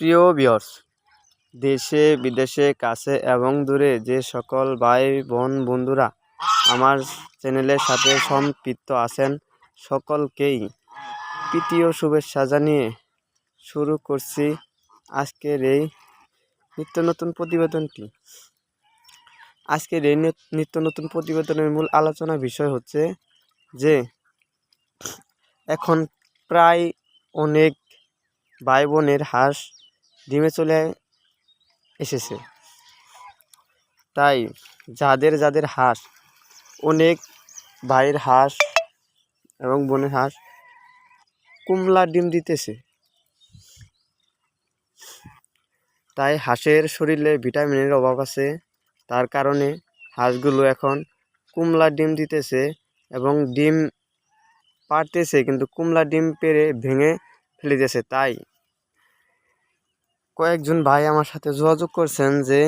প্রিয় ভিউয়ার্স, দেশে, বিদেশে, কাছে এবং দূরে যে সকল ভাই বোন বন্ধুরা আমার চ্যানেলের সাথে সম্পৃক্ত আছেন, সকলকেই ও শুভেচ্ছা জানিয়ে শুরু করছি আজকের এই নিত্য নতুন প্রতিবেদনটি। আজকের এই নিত্য নতুন প্রতিবেদনের মূল আলোচনা বিষয় হচ্ছে যে, এখন প্রায় অনেক ভাই বোনের হাঁস ডিমে চলে এসেছে। তাই যাদের যাদের হাঁস, অনেক ভাইয়ের হাঁস এবং বোনের হাঁস কুমলা ডিম দিতেছে। তাই হাঁসের শরীরে ভিটামিনের অভাব আছে। তার কারণে হাঁসগুলো এখন কুমলা ডিম দিতেছে এবং ডিম পারতেছে কিন্তু কুমলা ডিম পেরে ভেঙে ফেলে দিয়েছে তাই কয়েকজন ভাই আমার সাথে যোগাযোগ করছেন যে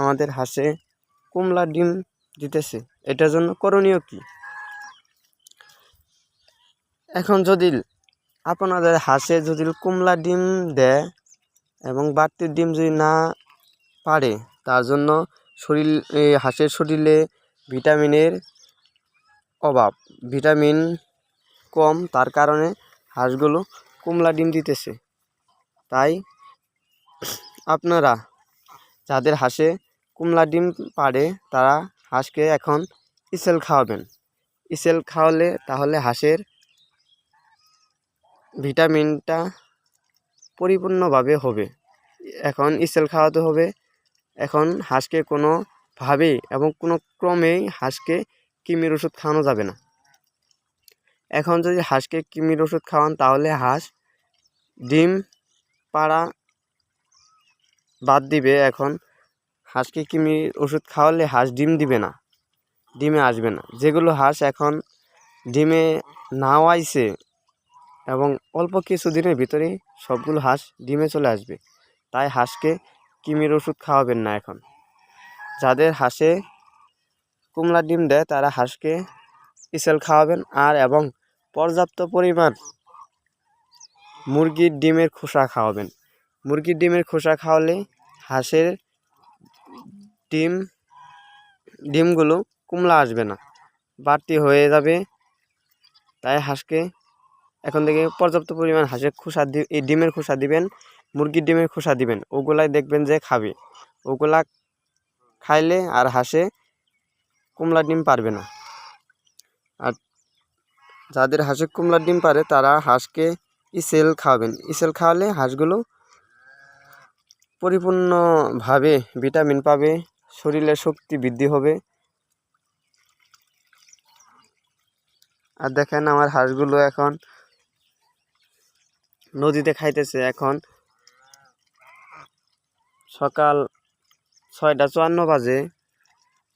আমাদের হাঁসে কুমলা ডিম দিতেছে। এটার জন্য করণীয় কি? এখন যদি আপনাদের হাঁসে যদি কুমলা ডিম দেয় এবং বাড়তি ডিম যদি না পারে, তার জন্য শরীর হাঁসের শরীরে ভিটামিনের অভাব। ভিটামিন কম, তার কারণে হাঁসগুলো কুমলা ডিম দিতেছে। তাই আপনারা যাদের হাঁসে কুমলা ডিম পারে তারা হাঁসকে এখন ইসেল খাওয়াবেন। ইসেল খাওয়ালে তাহলে হাঁসের ভিটামিনটা পরিপূর্ণভাবে হবে। এখন ইসেল খাওয়াতে হবে। এখন হাঁসকে কোনোভাবেই এবং কোনো ক্রমেই হাঁসকে কিমির ওষুধ খাওয়ানো যাবে না। এখন যদি হাঁসকে কিমির ওষুধ খাওয়ান, তাহলে হাঁস ডিম পাড়া বাদ দিবে এখন। হাঁসকে কৃমির ওষুধ খাওয়ালে হাঁস ডিম দিবে না? ডিমে আসবে না। যেগুলো হাঁস এখন ডিমে নাও আইছে এবং অল্প কিছু দিনের ভিতরেই সবগুলো হাঁস ডিমে চলে আসবে। তাই হাঁসকে কিমির ওষুধ খাওয়াবেন না এখন। যাদের হাঁসে কুমলা ডিম দেয়, তারা হাঁসকে ইসেল খাওয়াবেন। আর এবং পর্যাপ্ত পরিমাণ মুরগির ডিমের খোসা খাওয়াবেন। মুরগির ডিমের খোসা খাওয়ালে হাঁসের ডিম, ডিমগুলো কুমলা আসবে না। বাড়তি হয়ে যাবে, তাই হাঁসকে এখন থেকে পর্যাপ্ত পরিমাণ হাঁসের খোসা দি, এই ডিমের খোসা দিবেন, মুরগির ডিমের খোসা দিবেন। ওগুলাই দেখবেন যে খাবে। ওগুলা খাইলে আর হাঁসে কুমলা ডিম পারবে না। আর যাদের হাঁসে কুমলা ডিম পারে, তারা হাঁসকে ইসেল খাওয়াবেন। ইসেল খাওয়ালে হাঁসগুলো পরিপূর্ণভাবে ভিটামিন পাবে শরীরে শক্তি বৃদ্ধি হবে। আর দেখেন আমার হাঁসগুলো এখন নদীতে খাইতেছে এখন। সকাল ছয়টা চুয়ান্ন বাজে।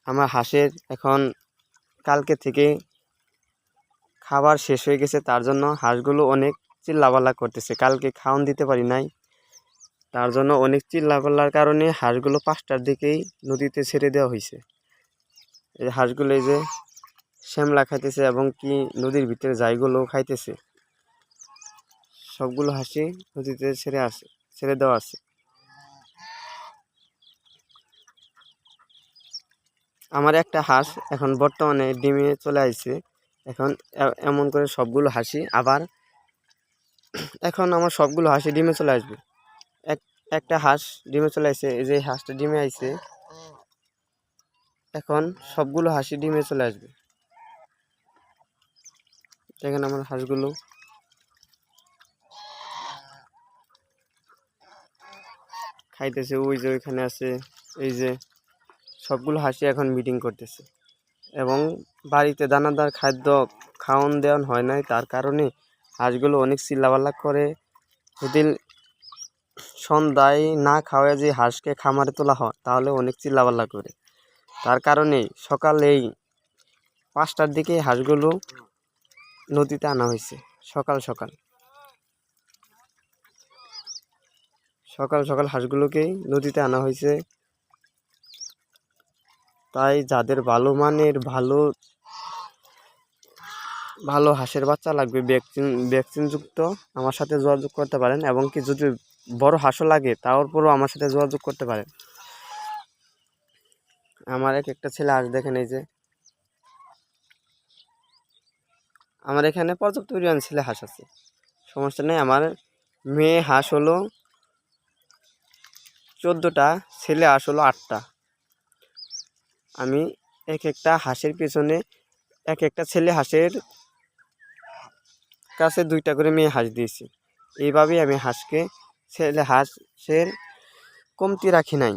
আমার হাঁসের এখন কালকে থেকে খাবার শেষ হয়ে গেছে, তার জন্য হাঁসগুলো অনেক চিল্লাপাল্লা করতেছে। কালকে খাওয়ান দিতে পারি নাই। তার জন্য অনেক চিল্লা চিল্লাপাল্লার কারণে হাঁসগুলো পাঁচটার দিকেই নদীতে ছেড়ে দেওয়া হয়েছে। এই হাঁসগুলো এই যে শ্যামলা খাইতেছে এবং কি নদীর ভিতরে যাইগুলো খাইতেছে। সবগুলো হাসি নদীতে ছেড়ে আসে, ছেড়ে দেওয়া আছে। আমার একটা হাঁস এখন বর্তমানে ডিমে চলে আসছে এখন এমন করে সবগুলো হাসি আবার এখন আমার সবগুলো হাসি ডিমে চলে আসবে। একটা হাঁস ডিমে চলে আসছে এই যে হাঁসটা ডিমে আইছে, এখন সবগুলো হাসি ডিমে চলে আসবে। দেখেন আমার হাঁসগুলো। খাইতেছে, ওই যে ওইখানে আছে, এই যে সবগুলো হাসি এখন মিটিং করতেছে। এবং বাড়িতে দানাদার খাদ্য খাওয়ান দেওয়ান হয় নাই, তার কারণে হাঁসগুলো অনেক চিল্লাবাল্লা করে। যদি সন্ধ্যায় না খাওয়া যে হাঁসকে খামারে তোলা হয়, তাহলে অনেক চিল্লাপাল্লা করে। তার কারণেই সকালেই পাঁচটার দিকে হাঁসগুলো নদীতে আনা হয়েছে, সকাল সকাল। সকাল সকাল হাঁসগুলোকেই নদীতে আনা হয়েছে। তাই যাদের ভালো মানের, ভালো ভালো হাঁসের বাচ্চা লাগবে, ভ্যাকসিন, ভ্যাকসিনযুক্ত, আমার সাথে যোগাযোগ করতে পারেন। এবং কি যদি বড় হাঁসও লাগে তারপরেও আমার সাথে যোগাযোগ করতে পারেন আমার এক একটা ছেলে হাঁস দেখেন এই যে। আমার এখানে পর্যাপ্ত পরিমাণ ছেলে হাঁস আছে। সমস্যা নেই, আমার মেয়ে হাঁস হলো চোদ্দোটা, ছেলে হাঁস হলো আটটা। আমি এক একটা হাঁসের পেছনে, এক একটা ছেলে হাঁসের কাছে দুইটা করে মেয়ে হাঁস দিয়েছি। এইভাবেই আমি হাঁসকে ছেলে হাঁসের কমতি রাখি নাই।